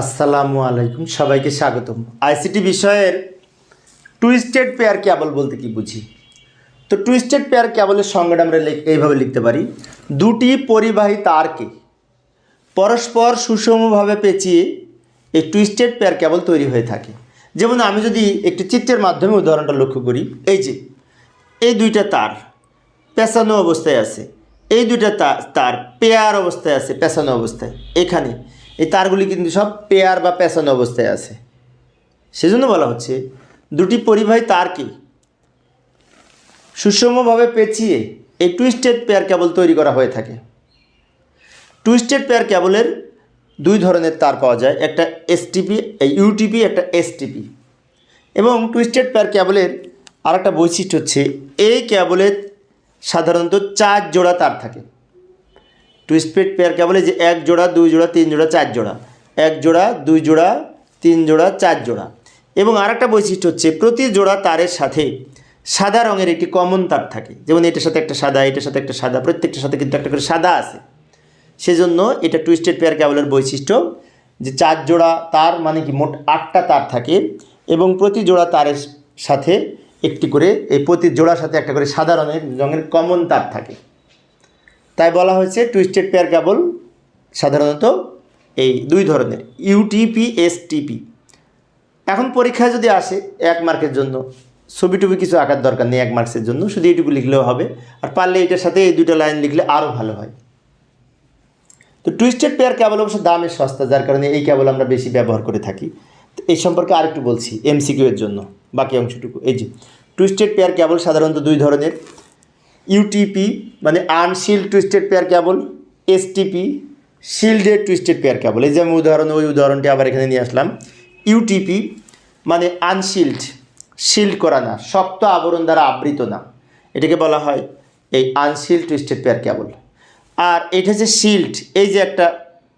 আসসালামু আলাইকুম, সবাইকে স্বাগতম। আইসিটি বিষয়ের টুইস্টেড পেয়ার ক্যাবল বলতে কি বুঝি? তো টুইস্টেড পেয়ার ক্যাবলের সংজ্ঞাটা আমরা এইভাবে লিখতে পারি। দুটি পরিবাহী তারকে পরস্পর সুষমভাবে পেঁচিয়ে এই টুইস্টেড পেয়ার কেবল তৈরি হয়ে থাকে। যেমন আমি যদি একটি চিত্রের মাধ্যমে উদাহরণটা লক্ষ্য করি, এই যে, এই দুইটা তার পেঁচানো অবস্থায় আছে, এই দুইটা তার পেয়ার অবস্থায় আছে, পেঁচানো অবস্থায়। এখানে এই তারগুলি কিন্তু সব পেয়ার বা পেঁচানো অবস্থায় আছে। সেজন্য বলা হচ্ছে, দুটি পরিবাহী তারকে সুষমভাবে পেঁচিয়ে এই টুইস্টেড পেয়ার কেবল তৈরি করা হয়ে থাকে। টুইস্টেড পেয়ার কেবলের দুই ধরনের তার পাওয়া যায়, একটা এসটিপি ইউটিপি একটা এসটিপি এবং টুইস্টেড পেয়ার কেবলের আরেকটা বৈশিষ্ট্য হচ্ছে, এই কেবলের সাধারণত চার জোড়া তার থাকে। টুইস্টেড পেয়ার কেবলে যে এক জোড়া দুই জোড়া তিন জোড়া চার জোড়া এক জোড়া দুই জোড়া তিন জোড়া চার জোড়া এবং আরেকটা বৈশিষ্ট্য হচ্ছে প্রতি জোড়া তারের সাথে সাদা রঙের একটি কমন তার থাকে যেমন এটার সাথে একটা সাদা এটার সাথে একটা সাদা প্রত্যেকটার সাথে কিন্তু একটা করে সাদা আছে। সেজন্য এটা টুইস্টেড পেয়ার কেবলের বৈশিষ্ট্য? যে চার জোড়া তার মানে কি? মোট আটটা তার থাকে এবং প্রতি জোড়া তারের সাথে একটি করে, এই প্রতি জোড়ার সাথে একটা করে সাদা রঙের রঙের কমন তার থাকে। তাই বলা হয়েছে টুইস্টেড পেয়ার কেবল সাধারণত এই দুই ধরনের ইউটিপি এসটিপি এখন পরীক্ষায় যদি আসে এক মার্কের জন্য, ছবি টবি কিছু আঁকার দরকার নেই এক মার্কসের জন্য, শুধু এইটুকু লিখলেও হবে। আর পারলে এটার সাথে এই দুটো লাইন লিখলে আরও ভালো হয়। তো টুইস্টেড পেয়ার কেবল অবশ্য দামে সস্তা, যার কারণে এই কেবল আমরা বেশি ব্যবহার করে থাকি। এই সম্পর্কে আরেকটু বলছি এমসিকিউ এর জন্য, বাকি অংশটুকু। এই যে টুইস্টেড পেয়ার কেবল সাধারণত দুই ধরনের ইউটিপি মানে unshielded twisted pair cable STP shielded twisted pair cable এই যে আমি উদাহরণ, ওই উদাহরণটি আবার এখানে নিয়ে আসলাম। ইউটিপি মানে আনশিল্ড শিল্ড করা না, শক্ত আবরণ দ্বারা আবৃত না। এটাকে বলা হয় এই আনশিল্ড টুইস্টেড পেয়ার কেবল আর এটা যে শিল্ড এই যে একটা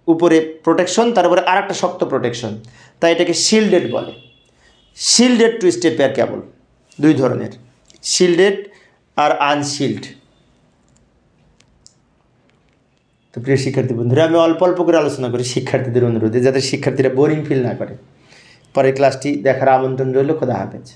উপরে প্রোটেকশন তার উপরে আর একটা শক্ত প্রোটেকশন তাই এটাকে শিল্ডেড বলে। শিল্ডেড টুইস্টেড পেয়ার কেবল দুই ধরনের। শিল্ডেড আর আনশিল্ড তো প্রিয় শিক্ষার্থী বন্ধুরা, আমি অল্প অল্প করে আলোচনা করি শিক্ষার্থীদের অনুরোধে, যাতে শিক্ষার্থীরা বোরিং ফিল না করে। পরের ক্লাসটি দেখার আমন্ত্রণ রইল, খোদা হাফেজ।